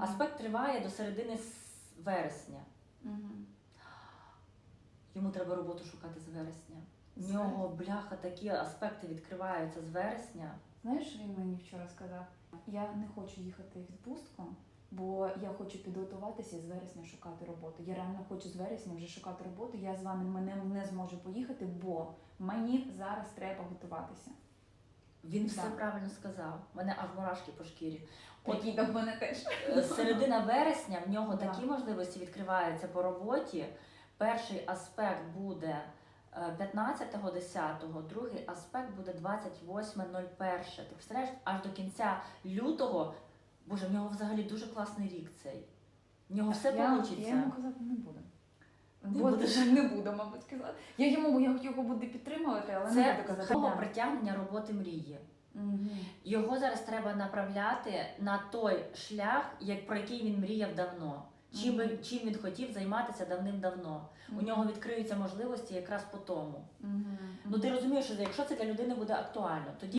Аспект триває до середини вересня. Йому треба роботу шукати з вересня. В нього бляха такі аспекти відкриваються з вересня. Знаєш, що він мені вчора сказав? Я не хочу їхати в відпустку, бо я хочу підготуватися і з вересня шукати роботу. Я реально хочу з вересня вже шукати роботу. Я з вами мене не зможу поїхати, бо мені зараз треба готуватися. Він все Так. правильно сказав. Мене аж мурашки по шкірі. От Такий до мене теж. е, середина вересня в нього такі можливості відкриваються по роботі. Перший аспект буде е, 15.10, другий аспект буде 28.01. Ти представляєш, аж до кінця лютого, боже, в нього взагалі дуже класний рік цей. В нього все я, вийде. я йому казати не буду. Бо будеш? не буду, мабуть, казати. Я йому я його буду підтримувати, але не Це буду казати. слово притягнення роботи мрії. Його зараз треба направляти на той шлях, як про який він мріяв давно. Чим, би- Мгм. чим він хотів займатися давним-давно. У нього відкриються можливості якраз по тому. Мгм. Ну ти розумієш, що якщо це для людини буде актуально, тоді